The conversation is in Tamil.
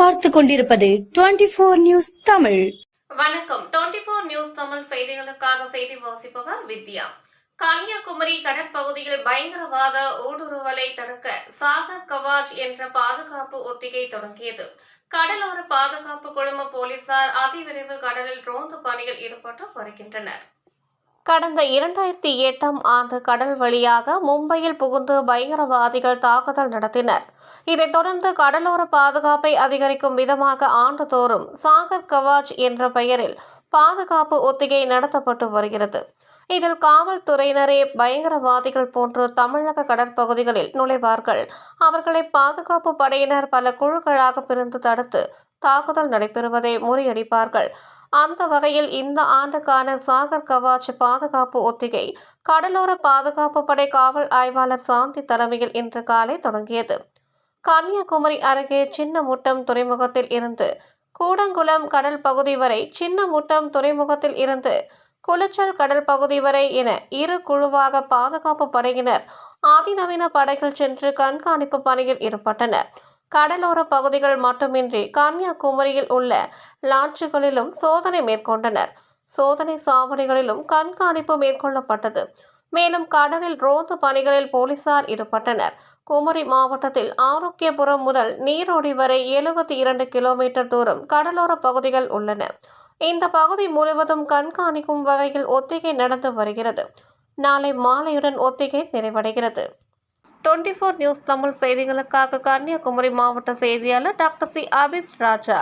பார்த்து கொண்டிருப்பது டுவெண்டி போர் நியூஸ் தமிழ். வணக்கம். டுவெண்டி போர் நியூஸ் தமிழ் செய்திகளுக்காக செய்தி வாசிப்பவர் வித்யா. கன்னியாகுமரி கடற்பகுதியில் பயங்கரவாத ஊடுருவலை தடுக்க சாகர் கவாஜ் என்ற பாதுகாப்பு ஒத்திகை தொடங்கியது. கடலோர பாதுகாப்பு குழும போலீசார் அதிவிரைவு கடலில் ரோந்து பணியில் ஈடுபட்டு வருகின்றனர். கடந்த இரண்டாயிரத்தி எட்டாம் ஆண்டு கடல் வழியாக மும்பையில் புகுந்து பயங்கரவாதிகள் தாக்குதல் நடத்தினர். இதைத் தொடர்ந்து கடலோர பாதுகாப்பை அதிகரிக்கும் விதமாக ஆண்டுதோறும் சாகர் கவாஜ் என்ற பெயரில் பாதுகாப்பு ஒத்திகை நடத்தப்பட்டு வருகிறது. இதில் காவல்துறையினரே பயங்கரவாதிகள் போன்று தமிழக கடற்பகுதிகளில் நுழைவார்கள். அவர்களை பாதுகாப்பு படையினர் பல குழுக்களாக பிரிந்து தடுத்து தாக்குதல் நடைபெறுவதை முறியடிப்பார்கள். அந்த வகையில் இந்த ஆண்டுக்கான சாகர் கவாச் பாதுகாப்பு ஒத்திகை கடலோர பாதுகாப்பு படை காவல் ஆய்வாளர் சாந்தி தலைமையில் இன்று காலை தொடங்கியது. கன்னியாகுமரி அருகே சின்னமுட்டம் துறைமுகத்தில் இருந்து கூடங்குளம் கடல் பகுதி வரை சின்னமுட்டம் துறைமுகத்தில் இருந்து குளிச்சல் கடல் பகுதி வரை என இரு குழுவாக பாதுகாப்பு படையினர் அதிநவீன படைகள் சென்று கண்காணிப்பு பணியில் ஈடுபட்டனர். கடலோர பகுதிகள் மட்டுமின்றி கன்னியாகுமரியில் உள்ள லாட்ஜுகளிலும் சோதனை மேற்கொண்டனர். சோதனை சாவடிகளிலும் கண்காணிப்பு மேற்கொள்ளப்பட்டது. மேலும் கடலில் ரோந்து பணிகளில் போலீசார் ஈடுபட்டனர். குமரி மாவட்டத்தில் ஆரோக்கியபுரம் முதல் நீரோடி வரை எழுபத்தி இரண்டு கிலோமீட்டர் தூரம் கடலோர பகுதிகள் உள்ளன. இந்த பகுதி முழுவதும் கண்காணிக்கும் வகையில் ஒத்திகை நடந்து வருகிறது. நாளை மாலையுடன் ஒத்திகை நிறைவடைகிறது. டுவெண்ட்டி ஃபோர் நியூஸ் தமிழ் செய்திகளுக்காக கன்னியாகுமரி மாவட்ட செய்தியாளர் டாக்டர் சி. அபிஸ் ராஜா.